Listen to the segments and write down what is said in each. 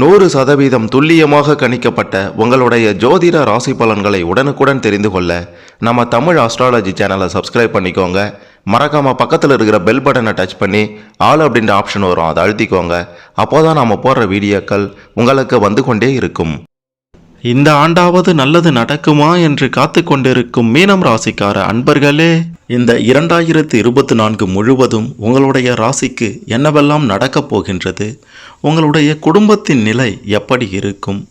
நூறு சதவீதம் துல்லியமாக கணிக்கப்பட்ட உங்களுடைய ஜோதிட ராசி பலன்களை உடனுக்குடன் தெரிந்து கொள்ள நம்ம தமிழ் ஆஸ்ட்ராலஜி சேனலை சப்ஸ்கிரைப் பண்ணிக்கோங்க. மறக்காமல் பக்கத்தில் இருக்கிற பெல் பட்டனை டச் பண்ணி ஆல் அப்படின்ற ஆப்ஷன் வரும். அதை அழுத்திக்கோங்க. அப்போதான் நாம் போடுற வீடியோக்கள் உங்களுக்கு வந்து கொண்டே இருக்கும். இந்த ஆண்டாவது நல்லது நடக்குமா என்று காத்து கொண்டிருக்கும் மீனம் ராசிக்கார அன்பர்களே இந்த இரண்டாயிரத்து இருபத்தி நான்கு முழுவதும் உங்களுடைய ராசிக்கு என்னவெல்லாம் நடக்கப் போகின்றது? உங்களுடைய குடும்பத்தின் நிலை எப்படி இருக்கும்?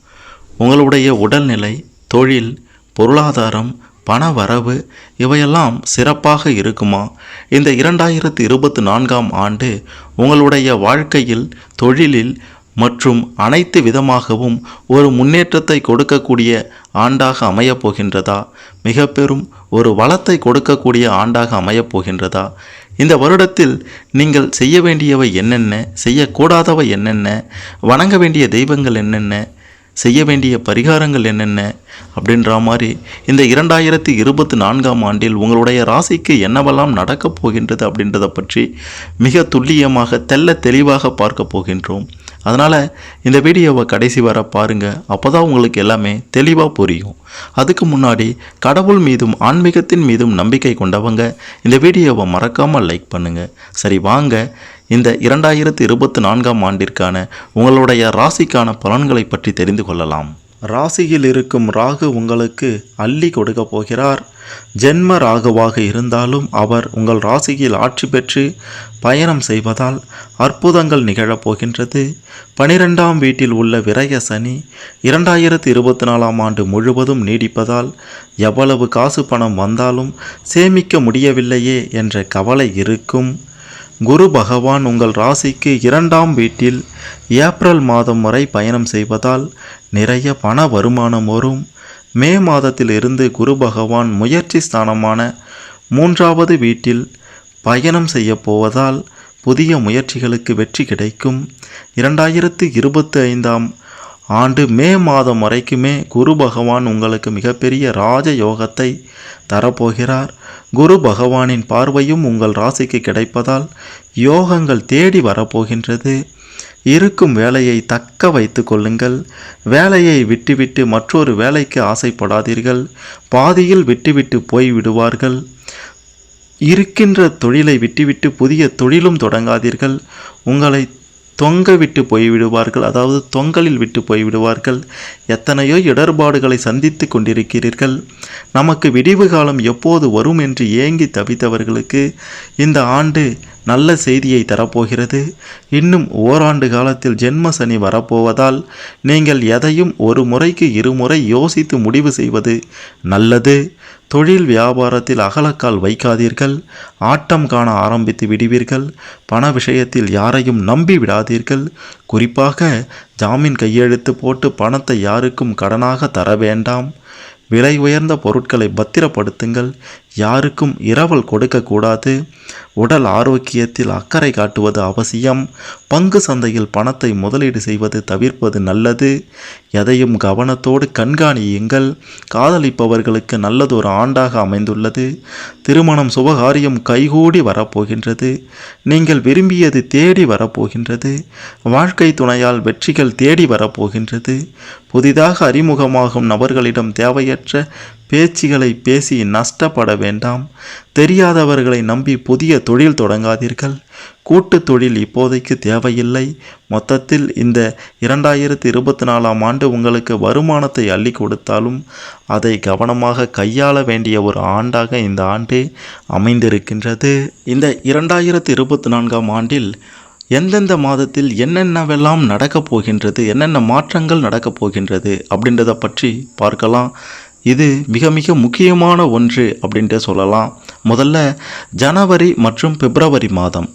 உங்களுடைய உடல்நிலை தொழில் பொருளாதாரம் பண வரவு இவையெல்லாம் சிறப்பாக இருக்குமா? இந்த இரண்டாயிரத்து இருபத்தி நான்காம் ஆண்டு உங்களுடைய வாழ்க்கையில் தொழிலில் மற்றும் அனைத்து விதமாகவும் ஒரு முன்னேற்றத்தை கொடுக்கக்கூடிய ஆண்டாக அமையப் போகின்றதா மிக பெரும் ஒரு வளத்தை கொடுக்கக்கூடிய ஆண்டாக அமையப் போகின்றதா இந்த வருடத்தில் நீங்கள் செய்ய வேண்டியவை என்னென்ன? செய்யக்கூடாதவை என்னென்ன? வணங்க வேண்டிய தெய்வங்கள் என்னென்ன? செய்ய வேண்டிய பரிகாரங்கள் என்னென்ன? அப்படின்ற மாதிரி இந்த இரண்டாயிரத்தி இருபத்தி நான்காம் ஆண்டில் உங்களுடைய ராசிக்கு என்னவெல்லாம் நடக்கப் போகின்றது அப்படின்றத பற்றி மிக துல்லியமாக தெல்ல தெளிவாக பார்க்க போகின்றோம். அதனால் இந்த வீடியோவை கடைசி வர பாருங்கள் அப்போ தான் உங்களுக்கு எல்லாமே தெளிவாக புரியும். அதுக்கு முன்னாடி கடவுள் மீதும் ஆன்மீகத்தின் மீதும் நம்பிக்கை கொண்டவங்க இந்த வீடியோவை மறக்காமல் லைக் பண்ணுங்கள் சரி வாங்க. இந்த இரண்டாயிரத்து இருபத்தி நான்காம் ஆண்டிற்கான உங்களுடைய ராசிக்கான பலன்களை பற்றி தெரிந்து கொள்ளலாம். ராசியில் இருக்கும் ராகு உங்களுக்கு அள்ளி கொடுக்க போகிறார். ஜென்ம ராகுவாக இருந்தாலும் அவர் உங்கள் ராசியில் ஆட்சி பெற்று பயணம் செய்வதால் அற்புதங்கள் நிகழப் போகின்றது. பனிரெண்டாம் வீட்டில் உள்ள விரய சனி இரண்டாயிரத்து இருபத்தி நாலாம் ஆண்டு முழுவதும் நீடிப்பதால் எவ்வளவு காசு பணம் வந்தாலும் சேமிக்க முடியவில்லையே என்ற கவலை இருக்கும். குரு பகவான் உங்கள் ராசிக்கு இரண்டாம் வீட்டில் ஏப்ரல் மாதம் வரை பயணம் செய்வதால் நிறைய பண வருமானம் வரும். மே மாதத்தில் இருந்து குரு பகவான் முயற்சி ஸ்தானமான மூன்றாவது வீட்டில் பயணம் செய்யப்போவதால் புதிய முயற்சிகளுக்கு வெற்றி கிடைக்கும். இரண்டாயிரத்து இருபத்தி ஐந்தாம் ஆண்டு மே மாதம் வரைக்குமே குரு பகவான் உங்களுக்கு மிகப்பெரிய ராஜ யோகத்தை தரப்போகிறார். குரு பகவானின் பார்வையும் உங்கள் ராசிக்கு கிடைப்பதால் யோகங்கள் தேடி வரப்போகின்றது. இருக்கும் வேலையை தக்க வைத்து கொள்ளுங்கள். வேலையை விட்டுவிட்டு மற்றொரு வேலைக்கு ஆசைப்படாதீர்கள். பாதியில் விட்டுவிட்டு போய் விடுவார்கள் இருக்கின்ற தொழிலை விட்டுவிட்டு புதிய தொழிலும் தொடங்காதீர்கள். உங்களை தொங்க விட்டு போய்விடுவார்கள். அதாவது தொங்கலில் விட்டு போய்விடுவார்கள். எத்தனையோ இடர்பாடுகளை சந்தித்து கொண்டிருக்கிறீர்கள். நமக்கு விடிவு காலம் எப்போது வரும் என்று ஏங்கி தவித்தவர்களுக்கு இந்த ஆண்டு நல்ல செய்தியை தரப்போகிறது. இன்னும் ஓராண்டு காலத்தில் ஜென்ம சனி வரப்போவதால் நீங்கள் எதையும் ஒரு முறைக்கு இருமுறை யோசித்து முடிவு செய்வது நல்லது. தொழில் வியாபாரத்தில் அகலக்கால் வைக்காதீர்கள். ஆட்டம் காண ஆரம்பித்து விடுவீர்கள். பண விஷயத்தில் யாரையும் நம்பி விடாதீர்கள். குறிப்பாக ஜாமீன் கையெழுத்து போட்டு பணத்தை யாருக்கும் கடனாக தர வேண்டாம். விலை உயர்ந்த பொருட்களை பத்திரப்படுத்துங்கள். யாருக்கும் இரவல் கொடுக்கக்கூடாது. உடல் ஆரோக்கியத்தில் அக்கறை காட்டுவது அவசியம். பங்கு சந்தையில் பணத்தை முதலீடு செய்வது தவிர்ப்பது நல்லது. எதையும் கவனத்தோடு கண்காணியுங்கள். காதலிப்பவர்களுக்கு நல்லதொரு ஆண்டாக அமைந்துள்ளது. திருமணம் சுபகாரியம் கைகூடி வரப்போகின்றது. நீங்கள் விரும்பியது தேடி வரப்போகின்றது. வாழ்க்கை துணையால் வெற்றிகள் தேடி வரப்போகின்றது. புதிதாக அறிமுகமாகும் நபர்களிடம் தேவையற்ற பேச்சுகளை பேசி நஷ்டப்பட வேண்டாம். தெரியாதவர்களை நம்பி புதிய தொழில் தொடங்காதீர்கள். கூட்டு தொழில் இப்போதைக்கு தேவையில்லை. மொத்தத்தில் இந்த இரண்டாயிரத்தி இருபத்தி நாலாம் ஆண்டு உங்களுக்கு வருமானத்தை அள்ளி கொடுத்தாலும் அதை கவனமாக கையாள வேண்டிய ஒரு ஆண்டாக இந்த ஆண்டு அமைந்திருக்கின்றது. இந்த இரண்டாயிரத்தி இருபத்தி நான்காம் ஆண்டில் எந்தெந்த மாதத்தில் என்னென்னவெல்லாம் நடக்கப் போகின்றது என்னென்ன மாற்றங்கள் நடக்கப் போகின்றது அப்படின்றத பற்றி பார்க்கலாம். இது மிக மிக முக்கியமான ஒன்று அப்படின்ட்டு சொல்லலாம். முதல்ல ஜனவரி மற்றும் பிப்ரவரி மாதம்.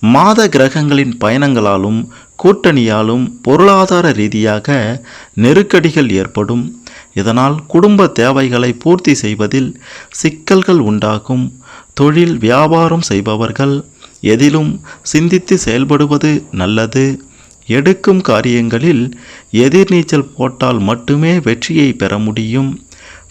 மாத கிரகங்களின் பயணங்களாலும் கூட்டணியாலும் பொருளாதார ரீதியாக நெருக்கடிகள் ஏற்படும். இதனால் குடும்ப தேவைகளை பூர்த்தி செய்வதில் சிக்கல்கள் உண்டாகும். தொழில் வியாபாரம் செய்பவர்கள் எதிலும் சிந்தித்து செயல்படுவது நல்லது. எடுக்கும் காரியங்களில் எதிர்நீச்சல் போட்டால் மட்டுமே வெற்றியை பெற முடியும்.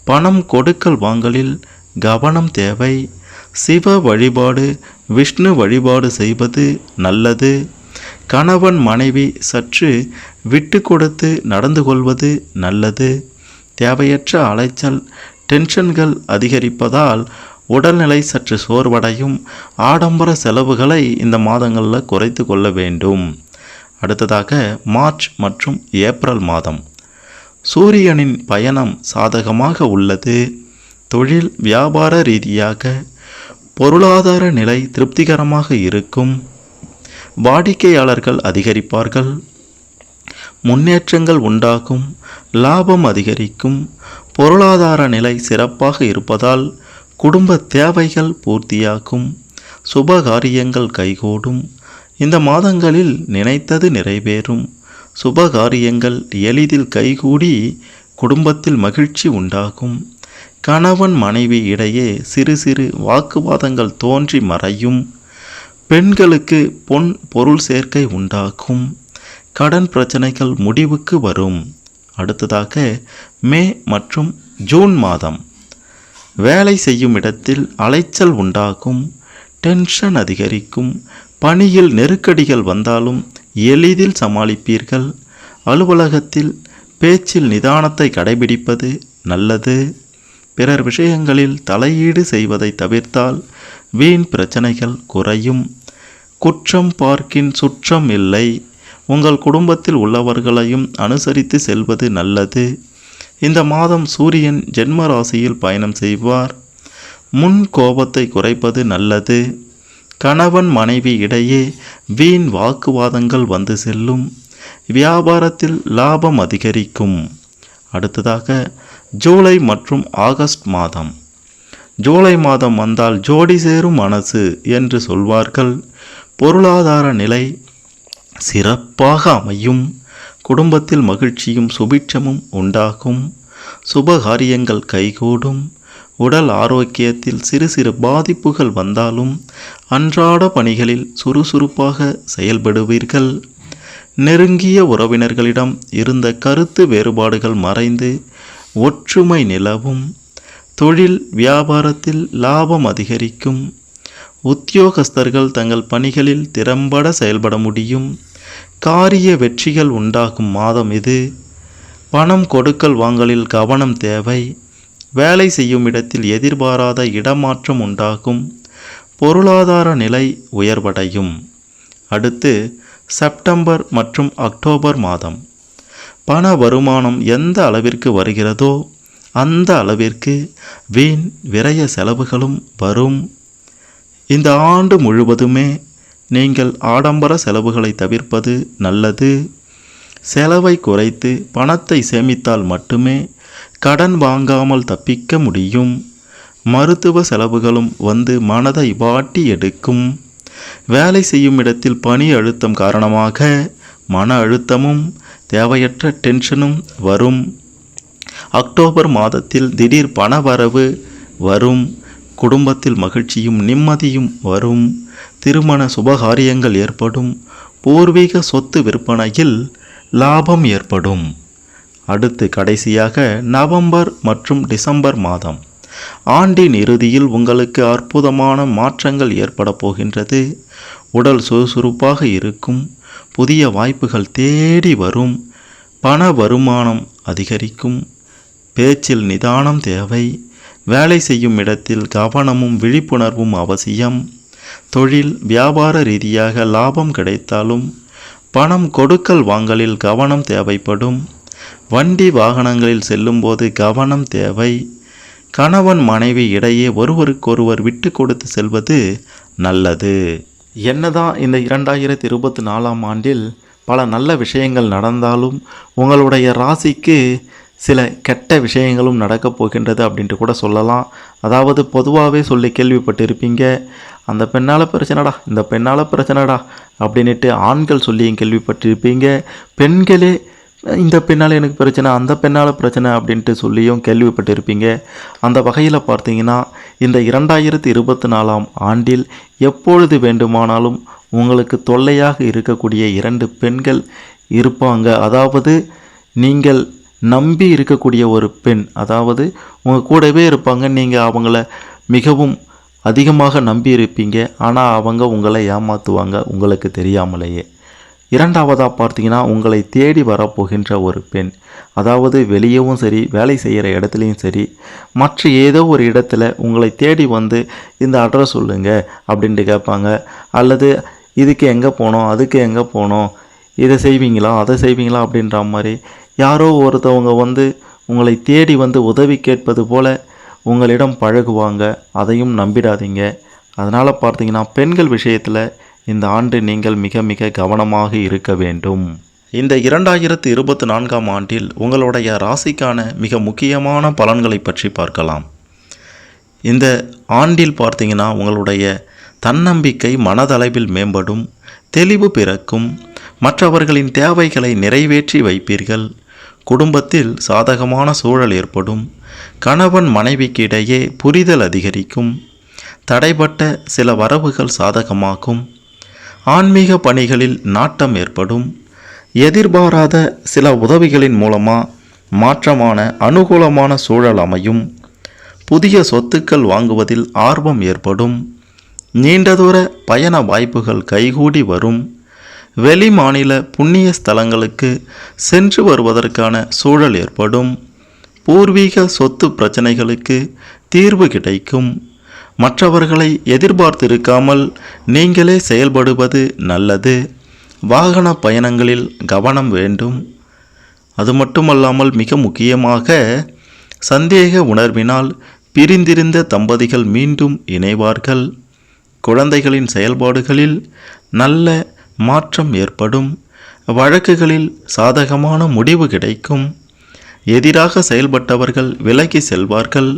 பணம் கொடுக்கல் வாங்கலில் கவனம் தேவை. சிவ வழிபாடு விஷ்ணு வழிபாடு செய்வது நல்லது. கணவன் மனைவி சற்று விட்டு கொடுத்து நடந்து கொள்வது நல்லது. தேவையற்ற அலைச்சல் டென்ஷன்கள் அதிகரிப்பதால் உடல்நிலை சற்று சோர்வடையும். ஆடம்பர செலவுகளை இந்த மாதங்களில் குறைத்து கொள்ள வேண்டும். அடுத்ததாக மார்ச் மற்றும் ஏப்ரல் மாதம். சூரியனின் பயணம் சாதகமாக உள்ளது. தொழில் வியாபார ரீதியாக பொருளாதார நிலை திருப்திகரமாக இருக்கும். வாடிக்கையாளர்கள் அதிகரிப்பார்கள். முன்னேற்றங்கள் உண்டாகும். லாபம் அதிகரிக்கும். பொருளாதார நிலை சிறப்பாக இருப்பதால் குடும்ப தேவைகள் பூர்த்தியாகும். சுப காரியங்கள் கைகூடும். இந்த மாதங்களில் நினைத்தது நிறைவேறும். சுப காரியங்கள் எளிதில் கைகூடி குடும்பத்தில் மகிழ்ச்சி உண்டாகும். கணவன் மனைவி இடையே சிறு சிறு வாக்குவாதங்கள் தோன்றி மறையும். பெண்களுக்கு பொன் பொருள் சேர்க்கை உண்டாகும். கடன் பிரச்சனைகள் முடிவுக்கு வரும். அடுத்ததாக மே மற்றும் ஜூன் மாதம். வேலை செய்யும் இடத்தில் அலைச்சல் உண்டாகும். டென்ஷன் அதிகரிக்கும். பணியில் நெருக்கடிகள் வந்தாலும் எளிதில் சமாளிப்பீர்கள். அலுவலகத்தில் பேச்சில் நிதானத்தை கடைபிடிப்பது நல்லது. பிறர் விஷயங்களில் தலையீடு செய்வதை தவிர்த்தால் வீண் பிரச்சனைகள் குறையும். குற்றம் பார்க்கின் சுற்றம் இல்லை. உங்கள் குடும்பத்தில் உள்ளவர்களையும் அனுசரித்து செல்வது நல்லது. இந்த மாதம் சூரியன் ஜென்ம ராசியில் பயணம் செய்வார். முன் கோபத்தை குறைப்பது நல்லது. கணவன் மனைவி இடையே வீண் வாக்குவாதங்கள் வந்து செல்லும். வியாபாரத்தில் லாபம் அதிகரிக்கும். அடுத்ததாக ஜூலை மற்றும் ஆகஸ்ட் மாதம். ஜூலை மாதம் வந்தால் ஜோடி சேரும் மனசு என்று சொல்வார்கள். பொருளாதார நிலை சிறப்பாக அமையும். குடும்பத்தில் மகிழ்ச்சியும் சுபிட்சமும் உண்டாகும். சுபகாரியங்கள் கைகூடும். உடல் ஆரோக்கியத்தில் சிறு சிறு பாதிப்புகள் வந்தாலும் அன்றாட பணிகளில் சுறுசுறுப்பாக செயல்படுவீர்கள். நெருங்கிய உறவினர்களிடம் இருந்த கருத்து வேறுபாடுகள் மறைந்து ஒற்றுமை நிலவும். தொழில் வியாபாரத்தில் லாபம் அதிகரிக்கும். உத்தியோகஸ்தர்கள் தங்கள் பணிகளில் திறம்பட செயல்பட முடியும். காரிய வெற்றிகள் உண்டாகும் மாதம் இது. பணம் கொடுக்கல் வாங்கலில் கவனம் தேவை. வேலை செய்யும் இடத்தில் எதிர்பாராத இடமாற்றம் உண்டாகும். பொருளாதார நிலை உயர்வடையும். அடுத்து செப்டம்பர் மற்றும் அக்டோபர் மாதம். பண வருமானம் எந்த அளவிற்கு வருகிறதோ அந்த அளவிற்கு வீண் விரய செலவுகளும் வரும். இந்த ஆண்டு முழுவதுமே நீங்கள் ஆடம்பர செலவுகளை தவிர்ப்பது நல்லது. செலவை குறைத்து பணத்தை சேமித்தால் மட்டுமே கடன் வாங்காமல் தப்பிக்க முடியும். மருத்துவ செலவுகளும் வந்து மனதை வாட்டி எடுக்கும். வேலை செய்யும் இடத்தில் பணி அழுத்தம் காரணமாக மன அழுத்தமும் தேவையற்ற டென்ஷனும் வரும். அக்டோபர் மாதத்தில் திடீர் பணவரவு வரும். குடும்பத்தில் மகிழ்ச்சியும் நிம்மதியும் வரும். திருமண சுபகாரியங்கள் ஏற்படும். பூர்வீக சொத்து விற்பனையில் லாபம் ஏற்படும். அடுத்து கடைசியாக நவம்பர் மற்றும் டிசம்பர் மாதம். ஆண்டின் இறுதியில் உங்களுக்கு அற்புதமான மாற்றங்கள் ஏற்பட போகின்றது. உடல் சுறுசுறுப்பாக இருக்கும். புதிய வாய்ப்புகள் தேடி வரும். பண வருமானம் அதிகரிக்கும். பேச்சில் நிதானம் தேவை. வேலை செய்யும் இடத்தில் கவனமும் விழிப்புணர்வும் அவசியம். தொழில் வியாபார ரீதியாக லாபம் கிடைத்தாலும் பணம் கொடுக்கல் வாங்கலில் கவனம் தேவைப்படும். வண்டி வாகனங்களில் செல்லும்போது கவனம் தேவை. கணவன் மனைவி இடையே ஒருவருக்கொருவர் விட்டு கொடுத்து செல்வது நல்லது. என்னதான் இந்த இரண்டாயிரத்தி இருபத்தி நாலாம் ஆண்டில் பல நல்ல விஷயங்கள் நடந்தாலும் உங்களுடைய ராசிக்கு சில கெட்ட விஷயங்களும் நடக்கப் போகின்றது அப்படின்ட்டு கூட சொல்லலாம். அதாவது பொதுவாகவே சொல்லி கேள்விப்பட்டிருப்பீங்க அந்த பெண்ணால் பிரச்சனைடா இந்த பெண்ணால் பிரச்சனைடா அப்படின்ட்டு ஆண்கள் சொல்லியும் கேள்விப்பட்டிருப்பீங்க. பெண்களே இந்த பெண்ணால் எனக்கு பிரச்சனை அந்த பெண்ணால் பிரச்சனை அப்படின்ட்டு சொல்லியும் கேள்விப்பட்டிருப்பீங்க. அந்த வகையில் பார்த்தீங்கன்னா இந்த இரண்டாயிரத்தி இருபத்தி நாலாம் ஆண்டில் எப்பொழுது வேண்டுமானாலும் உங்களுக்கு தொல்லையாக இருக்கக்கூடிய இரண்டு பெண்கள் இருப்பாங்க. அதாவது நீங்கள் நம்பி இருக்கக்கூடிய ஒரு பெண் அதாவது உங்கள் கூடவே இருப்பாங்க நீங்கள் அவங்கள மிகவும் அதிகமாக நம்பி இருப்பீங்க. ஆனால் அவங்க உங்களை ஏமாற்றுவாங்க உங்களுக்கு தெரியாமலேயே. இரண்டாவதாக பார்த்தீங்கன்னா உங்களை தேடி வரப்போகின்ற ஒரு பெண். அதாவது வெளியவும் சரி வேலை செய்கிற இடத்துலையும் சரி மற்ற ஏதோ ஒரு இடத்துல உங்களை தேடி வந்து இந்த அட்ரஸ் சொல்லுங்க அப்படின்ட்டு கேட்பாங்க. அல்லது இதுக்கு எங்கே போனோம்? அதுக்கு எங்கே போனோம்? இதை செய்வீங்களா? அதை செய்வீங்களா? அப்படின்ற மாதிரி யாரோ ஒருத்தவங்க வந்து உங்களை தேடி வந்து உதவி கேட்பது போல் உங்களிடம் பழகுவாங்க. அதையும் நம்பிடாதீங்க. அதனால் பார்த்தீங்கன்னா பெண்கள் விஷயத்தில் இந்த ஆண்டு நீங்கள் மிக மிக கவனமாக இருக்க வேண்டும். இந்த இரண்டாயிரத்து இருபத்தி நான்காம் ஆண்டில் உங்களுடைய ராசிக்கான மிக முக்கியமான பலன்களை பற்றி பார்க்கலாம். இந்த ஆண்டில் பார்த்தீங்கன்னா உங்களுடைய தன்னம்பிக்கை மனதளவில் மேம்படும் தெளிவு பிறக்கும் மற்றவர்களின் தேவைகளை நிறைவேற்றி வைப்பீர்கள். குடும்பத்தில் சாதகமான சூழல் ஏற்படும் கணவன் மனைவிக்கு இடையே புரிதல் அதிகரிக்கும் தடைப்பட்ட சில வரவுகள் சாதகமாகும் ஆன்மீக பணிகளில் நாட்டம் ஏற்படும். எதிர்பாராத சில உதவிகளின் மூலமாக மாற்றமான அனுகூலமான சூழல் அமையும். புதிய சொத்துக்கள் வாங்குவதில் ஆர்வம் ஏற்படும். நீண்ட தூர பயண வாய்ப்புகள் கைகூடி வரும். வெளி மாநில புண்ணிய ஸ்தலங்களுக்கு சென்று வருவதற்கான சூழல் ஏற்படும். பூர்வீக சொத்து பிரச்சனைகளுக்கு தீர்வு கிடைக்கும். மற்றவர்களை எதிர்பார்த்திருக்காமல் நீங்களே செயல்படுவது நல்லது. வாகன பயணங்களில் கவனம் வேண்டும். அது மட்டுமல்லாமல் மிக முக்கியமாக சந்தேக உணர்வினால் பிரிந்திருந்த தம்பதிகள் மீண்டும் இணைவார்கள். குழந்தைகளின் செயல்பாடுகளில் நல்ல மாற்றம் ஏற்படும். வழக்குகளில் சாதகமான முடிவு கிடைக்கும். எதிராக செயல்பட்டவர்கள் விலகி செல்வார்கள்.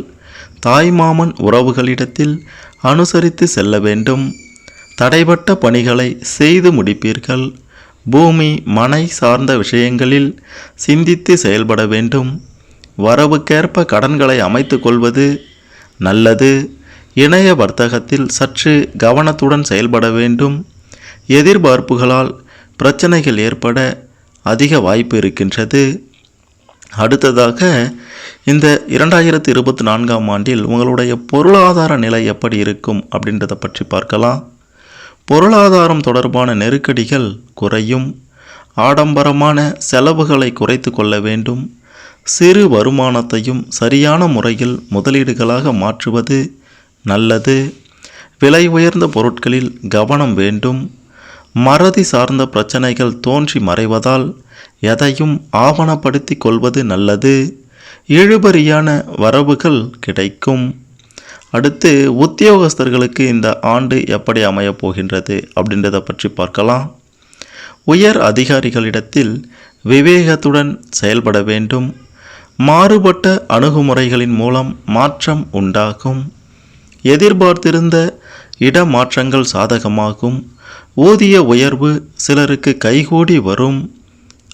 தாய்மாமன் உறவுகளிடத்தில் அனுசரித்து செல்ல வேண்டும். தடைப்பட்ட பணிகளை செய்து முடிப்பீர்கள். பூமி மனை சார்ந்த விஷயங்களில் சிந்தித்து செயல்பட வேண்டும். வரவுக்கேற்ப கடன்களை அமைத்து கொள்வது நல்லது. இணைய வர்த்தகத்தில் சற்று கவனத்துடன் செயல்பட வேண்டும். எதிர்பார்ப்புகளால் பிரச்சனைகள் ஏற்பட அதிக வாய்ப்பு இருக்கின்றது. அடுத்ததாக இந்த இரண்டாயிரத்தி இருபத்தி நான்காம் ஆண்டில் உங்களுடைய பொருளாதார நிலை எப்படி இருக்கும் அப்படின்றத பற்றி பார்க்கலாம். பொருளாதாரம் தொடர்பான நெருக்கடிகள் குறையும். ஆடம்பரமான செலவுகளை குறைத்து கொள்ள வேண்டும். சிறு வருமானத்தையும் சரியான முறையில் முதலீடுகளாக மாற்றுவது நல்லது. விலை உயர்ந்த பொருட்களில் கவனம் வேண்டும். மறதி சார்ந்த பிரச்சனைகள் தோன்றி மறைவதால் எதையும் ஆவணப்படுத்தி கொள்வது நல்லது. இழுபறியான வரவுகள் கிடைக்கும். அடுத்து உத்தியோகஸ்தர்களுக்கு இந்த ஆண்டு எப்படி அமையப் போகின்றது அப்படின்றத பற்றி பார்க்கலாம். உயர் அதிகாரிகளிடத்தில் விவேகத்துடன் செயல்பட வேண்டும். மாறுபட்ட அணுகுமுறைகளின் மூலம் மாற்றம் உண்டாகும். எதிர்பார்த்திருந்த இடமாற்றங்கள் சாதகமாகும். ஊதிய உயர்வு சிலருக்கு கைகூடி வரும்.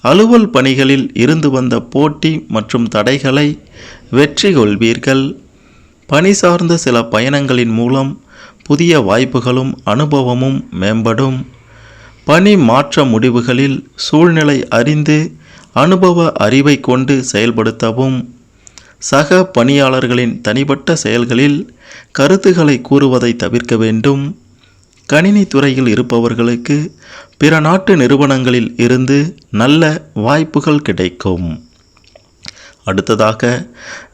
அலுவல் பணிகளில் இருந்து வந்த போட்டி மற்றும் தடைகளை வெற்றி கொள்வீர்கள். பணி சார்ந்த சில பயணங்களின் மூலம் புதிய வாய்ப்புகளும் அனுபவமும் மேம்படும். பணி மாற்ற முடிவுகளில் சூழ்நிலை அறிந்து அனுபவ அறிவை கொண்டு செயல்படுத்தவும். சக பணியாளர்களின் தனிப்பட்ட செயல்களில் கருத்துக்களை கூறுவதை தவிர்க்க வேண்டும். கணினி துறையில் இருப்பவர்களுக்கு பிற நாட்டு நிறுவனங்களில் இருந்து நல்ல வாய்ப்புகள் கிடைக்கும். அடுத்ததாக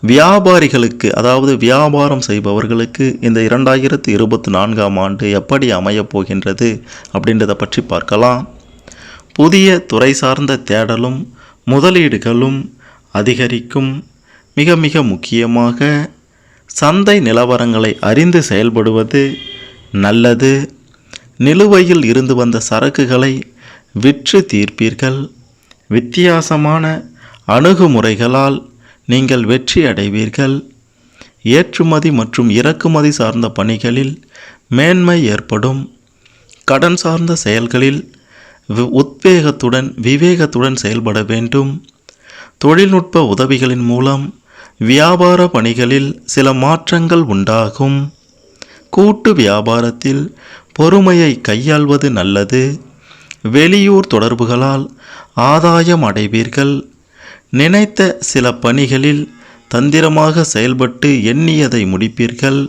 வியாபாரிகளுக்கு அதாவது வியாபாரம் செய்பவர்களுக்கு இந்த இரண்டாயிரத்து இருபத்தி நான்காம் ஆண்டு எப்படி அமையப் போகின்றது அப்படின்றத பற்றி பார்க்கலாம். புதிய துறை சார்ந்த தேடலும் முதலீடுகளும் அதிகரிக்கும். மிக மிக முக்கியமாக சந்தை நிலவரங்களை அறிந்து செயல்படுவது நல்லது நிலுவையில் இருந்து வந்த சரக்குகளை விற்று தீர்ப்பீர்கள். வித்தியாசமான அணுகுமுறைகளால் நீங்கள் வெற்றி அடைவீர்கள். ஏற்றுமதி மற்றும் இறக்குமதி சார்ந்த பணிகளில் மேன்மை ஏற்படும். கடன் சார்ந்த செயல்களில் உத்வேகத்துடன் விவேகத்துடன் செயல்பட வேண்டும். தொழில்நுட்ப உதவிகளின் மூலம் வியாபார பணிகளில் சில மாற்றங்கள் உண்டாகும். கூட்டு வியாபாரத்தில் பொறுமையை கையாள்வது நல்லது. வெளியூர் தொடர்புகளால் ஆதாயம் அடைவீர்கள். நினைத்த சில பணிகளில் தந்திரமாக செயல்பட்டு எண்ணியதை முடிப்பீர்கள்.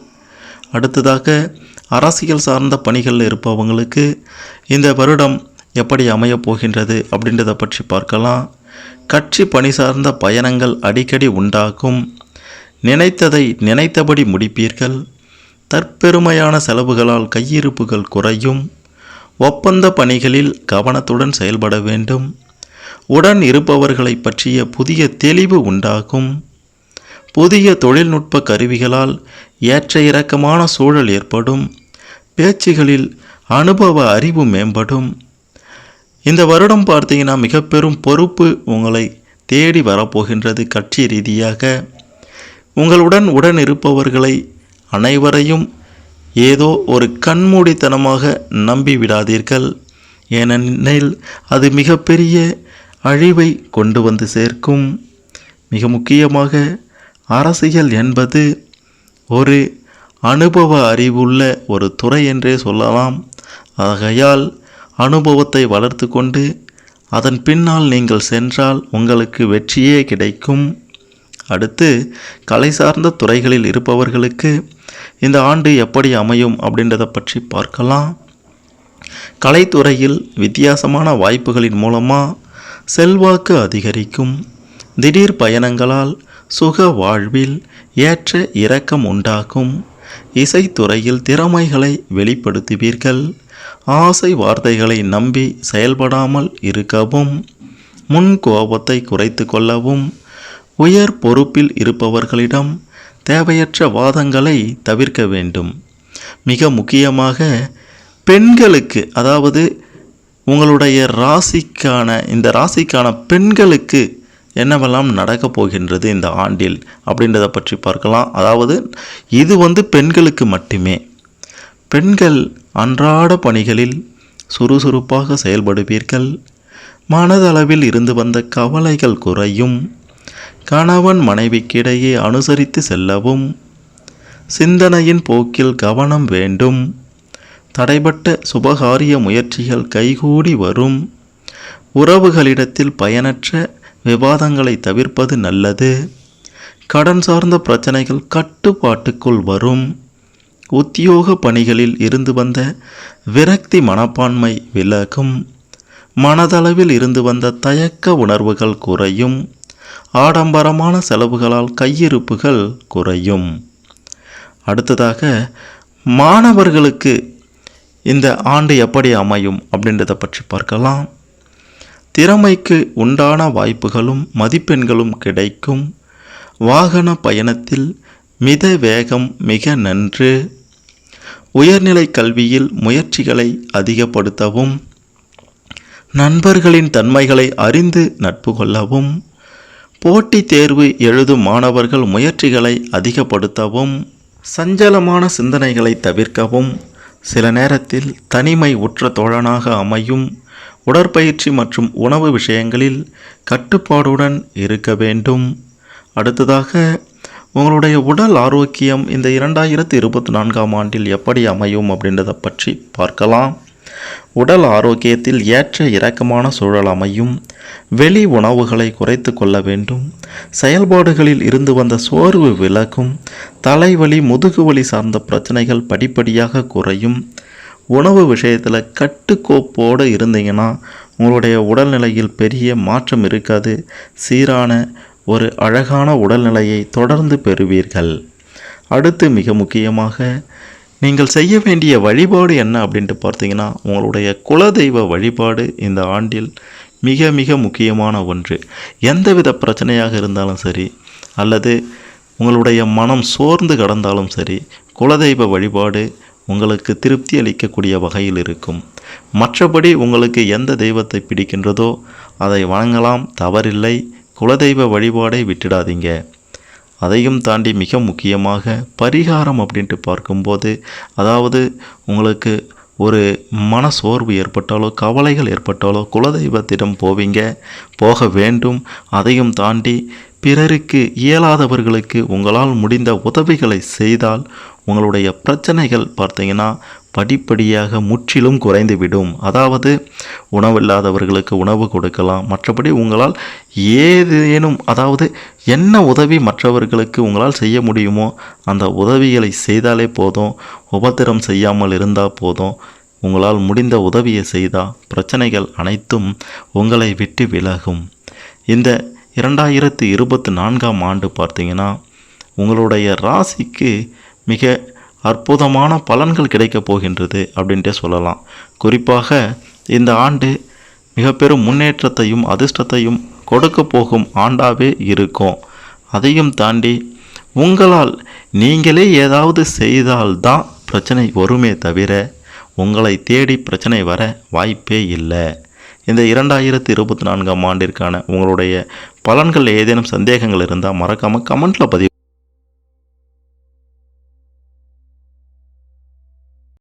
அடுத்ததாக அரசியல் சார்ந்த பணிகளில் இருப்பவங்களுக்கு இந்த வருடம் எப்படி அமையப் போகின்றது அப்படின்றத பற்றி பார்க்கலாம். கட்சி பணி சார்ந்த பயணங்கள் அடிக்கடி உண்டாகும். நினைத்ததை நினைத்தபடி முடிப்பீர்கள். தற்பெருமையான செலவுகளால் கையிருப்புகள் குறையும். ஒப்பந்த பணிகளில் கவனத்துடன் செயல்பட வேண்டும். உடன் இருப்பவர்களை பற்றிய புதிய தெளிவு உண்டாகும். புதிய தொழில்நுட்ப கருவிகளால் ஏற்ற இறக்கமான சூழல் ஏற்படும். பேச்சுகளில் அனுபவ அறிவு மேம்படும். இந்த வருடம் பார்த்தீங்கன்னா மிக பெரும் பொறுப்பு உங்களை தேடி வரப்போகின்றது கட்சி ரீதியாக. உங்களுடன் உடன் இருப்பவர்களை அனைவரையும் ஏதோ ஒரு கண்மூடித்தனமாக நம்பி விடாதீர்கள் ஏனெனில் அது மிகப்பெரிய அழிவை கொண்டு வந்து சேர்க்கும். மிக முக்கியமாக அரசியல் என்பது ஒரு அனுபவ அறிவுள்ள ஒரு துறை என்றே சொல்லலாம். ஆகையால் அனுபவத்தை வளர்த்து கொண்டு அதன் பின்னால் நீங்கள் சென்றால் உங்களுக்கு வெற்றியே கிடைக்கும். அடுத்து கலை சார்ந்த துறைகளில் இருப்பவர்களுக்கு இந்த ஆண்டு எப்படி அமையும் அப்படின்றத பற்றி பார்க்கலாம். கலைத்துறையில் வித்தியாசமான வாய்ப்புகளின் மூலமாக செல்வாக்கு அதிகரிக்கும். திடீர் பயணங்களால் சுக வாழ்வில் ஏற்ற இரக்கம் உண்டாகும். இசைத்துறையில் திறமைகளை வெளிப்படுத்துவீர்கள். ஆசை வார்த்தைகளை நம்பி செயல்படாமல் இருக்கவும் முன் கோபத்தை குறைத்து கொள்ளவும் உயர் பொறுப்பில் இருப்பவர்களிடம் தேவையற்ற வாதங்களை தவிர்க்க வேண்டும். மிக முக்கியமாக பெண்களுக்கு அதாவது உங்களுடைய ராசிக்கான இந்த ராசிக்கான பெண்களுக்கு என்னவெல்லாம் நடக்கப் போகின்றது இந்த ஆண்டில் அப்படின்றத பற்றி பார்க்கலாம். அதாவது இது வந்து பெண்களுக்கு மட்டுமே. பெண்கள் அன்றாட பணிகளில் சுறுசுறுப்பாக செயல்படுவீர்கள். மனதளவில் இருந்து வந்த கவலைகள் குறையும். கணவன் மனைவிக்கிடையே அனுசரித்து செல்லவும். சிந்தனையின் போக்கில் கவனம் வேண்டும். தடைபட்ட சுபகாரிய முயற்சிகள் கைகூடி வரும். உறவுகளிடத்தில் பயனற்ற விவாதங்களை தவிர்ப்பது நல்லது. கடன் சார்ந்த பிரச்சனைகள் கட்டுப்பாட்டுக்குள் வரும். உத்தியோக பணிகளில் இருந்து வந்த விரக்தி மனப்பான்மை விலகும். மனதளவில் இருந்து வந்த தயக்க உணர்வுகள் குறையும். ஆடம்பரமான செலவுகளால் கையிருப்புகள் குறையும். அடுத்ததாக மாணவர்களுக்கு இந்த ஆண்டு எப்படி அமையும் அப்படின்றத பற்றி பார்க்கலாம். திறமைக்கு உண்டான வாய்ப்புகளும் மதிப்பெண்களும் கிடைக்கும். வாகன பயணத்தில் மித வேகம் மிக நன்று. உயர்நிலை கல்வியில் முயற்சிகளை அதிகப்படுத்தவும். நண்பர்களின் தன்மைகளை அறிந்து நட்பு கொள்ளவும். போட்டித் தேர்வு எழுதும் மாணவர்கள் முயற்சிகளை அதிகப்படுத்தவும் சஞ்சலமான சிந்தனைகளை தவிர்க்கவும் சில நேரத்தில் தனிமை உற்ற தோழனாக அமையும் உடற்பயிற்சி மற்றும் உணவு விஷயங்களில் கட்டுப்பாடுடன் இருக்க வேண்டும். அடுத்ததாக உங்களுடைய உடல் ஆரோக்கியம் இந்த இரண்டாயிரத்தி இருபத்தி நான்காம் ஆண்டில் எப்படி அமையும் அப்படின்றத பற்றி பார்க்கலாம். உடல் ஆரோக்கியத்தில் ஏற்ற இறக்கமான சூழல் அமையும். வெளி உணவுகளை குறைத்து கொள்ள வேண்டும். செயல்பாடுகளில் இருந்து வந்த சோர்வு விலகும். தலைவலி முதுகுவலி சார்ந்த பிரச்சனைகள் படிப்படியாக குறையும். உணவு விஷயத்தில் கட்டுக்கோப்போடு இருந்தீங்கன்னா உங்களுடைய உடல்நிலையில் பெரிய மாற்றம் இருக்காது. சீரான ஒரு அழகான உடல்நிலையை தொடர்ந்து பெறுவீர்கள். அடுத்து மிக முக்கியமாக நீங்கள் செய்ய வேண்டிய வழிபாடு என்ன அப்படின்ட்டு பார்த்தீங்கன்னா உங்களுடைய குலதெய்வ வழிபாடு இந்த ஆண்டில் மிக மிக முக்கியமான ஒன்று. எந்தவித பிரச்சனையாக இருந்தாலும் சரி அல்லது உங்களுடைய மனம் சோர்ந்து கடந்தாலும் சரி குலதெய்வ வழிபாடு உங்களுக்கு திருப்தி அளிக்கக்கூடிய வகையில் இருக்கும். மற்றபடி உங்களுக்கு எந்த தெய்வத்தை பிடிக்கின்றதோ அதை வணங்கலாம் தவறில்லை குலதெய்வ வழிபாடை விட்டுடாதீங்க. அதையும் தாண்டி மிக முக்கியமாக பரிகாரம் அப்படின்ட்டு பார்க்கும்போது அதாவது உங்களுக்கு ஒரு மன சோர்வு ஏற்பட்டாலோ கவலைகள் ஏற்பட்டாலோ குலதெய்வத்திடம் போவீங்க போக வேண்டும். அதையும் தாண்டி பிறருக்கு இயலாதவர்களுக்கு உங்களால் முடிந்த உதவிகளை செய்தால் உங்களுடைய பிரச்சனைகள் பார்த்தீங்கன்னா படிப்படியாக முற்றிலும் குறைந்துவிடும். அதாவது உணவில்லாதவர்களுக்கு உணவு கொடுக்கலாம். மற்றபடி உங்களால் ஏதேனும் அதாவது என்ன உதவி மற்றவர்களுக்கு உங்களால் செய்ய முடியுமோ அந்த உதவிகளை செய்தாலே போதும். உபத்திரம் செய்யாமல் இருந்தால் போதும். உங்களால் முடிந்த உதவியை செய்தால் பிரச்சனைகள் அனைத்தும் உங்களை விட்டு விலகும். இந்த இரண்டாயிரத்து இருபத்தி நான்காம் ஆண்டு பார்த்தீங்கன்னா உங்களுடைய ராசிக்கு மிக அற்புதமான பலன்கள் கிடைக்கப் போகின்றது அப்படின்ட்டே சொல்லலாம். குறிப்பாக இந்த ஆண்டு மிக பெரும் முன்னேற்றத்தையும் அதிர்ஷ்டத்தையும் கொடுக்க போகும் ஆண்டாகவே இருக்கும். அதையும் தாண்டி உங்களால் நீங்களே ஏதாவது செய்தால்தான் பிரச்சனை வருமே தவிர உங்களை தேடி பிரச்சனை வர வாய்ப்பே இல்லை. இந்த இரண்டாயிரத்தி இருபத்தி நான்காம் ஆண்டிற்கான உங்களுடைய பலன்கள் ஏதேனும் சந்தேகங்கள் இருந்தால் மறக்காமல் கமெண்ட்டில் பதிவு